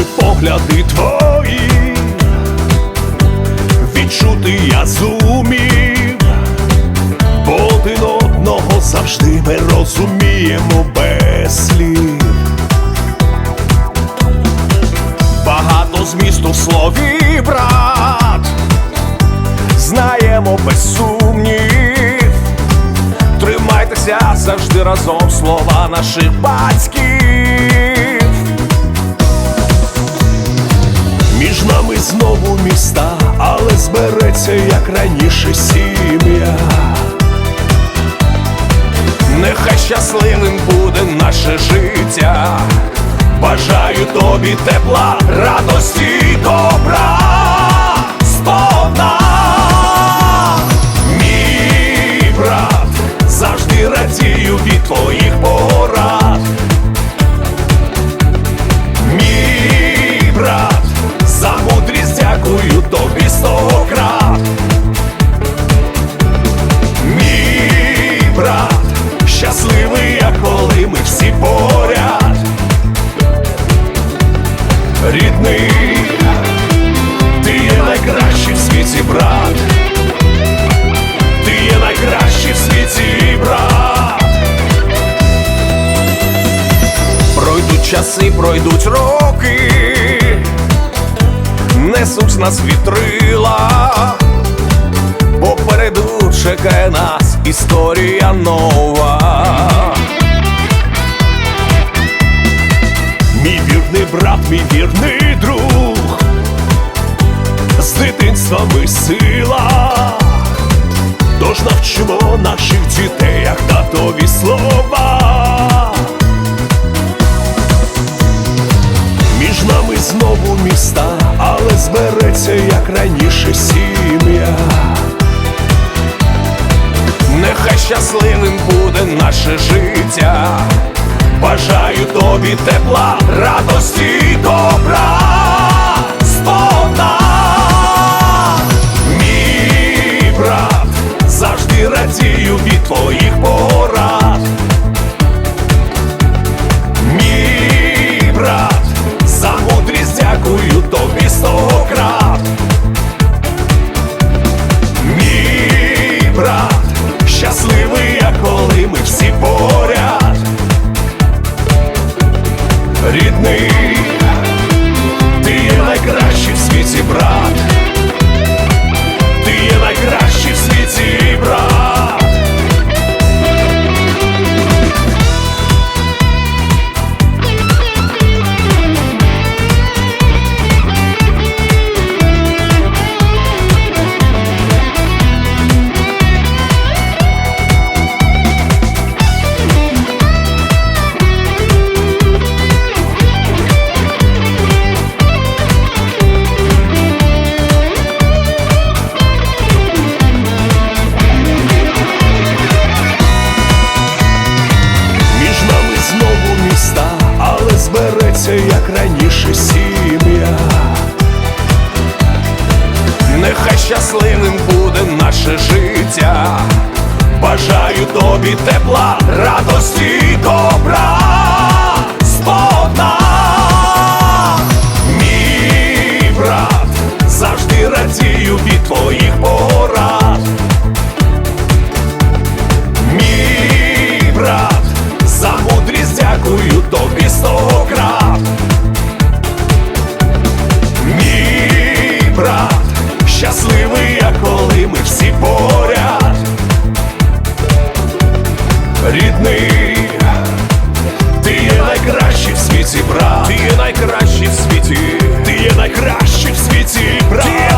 погляди твої, відчути я зумів, бо один одного завжди ми розуміємо без слів. Багато змісту в слові, брат, знаємо без сумнів. Тримайтеся завжди разом слова наших батьків. Між нами знову міста, але збереться, як раніше, сім'я. Нехай щасливим буде наше життя. Бажаю тобі тепла, радості добра. Щасливий, я коли ми всі поряд. Рідний, ти є найкращий в світі брат. Ти є найкращий в світі брат. Пройдуть часи, пройдуть роки, несуть нас вітрила. Попереду чекає нас історія нова. Мій вірний брат, мій вірний друг, з дитинства ми сила, тож навчимо наших дітей, як татові слова. Між нами знову міста, але збереться, як раніше, сім'я. Нехай щасливим буде наше життя. Бажаю тобі тепла, радості й добра. Сповна, мій завжди радію від твоїх порад. Мій за мудрість дякую тобі сто щасливим буде наше життя. Бажаю тобі тепла, радості добра. ти є найкращий в світі, брат, ти є найкращий в світі, ти є найкращий в світі, брат.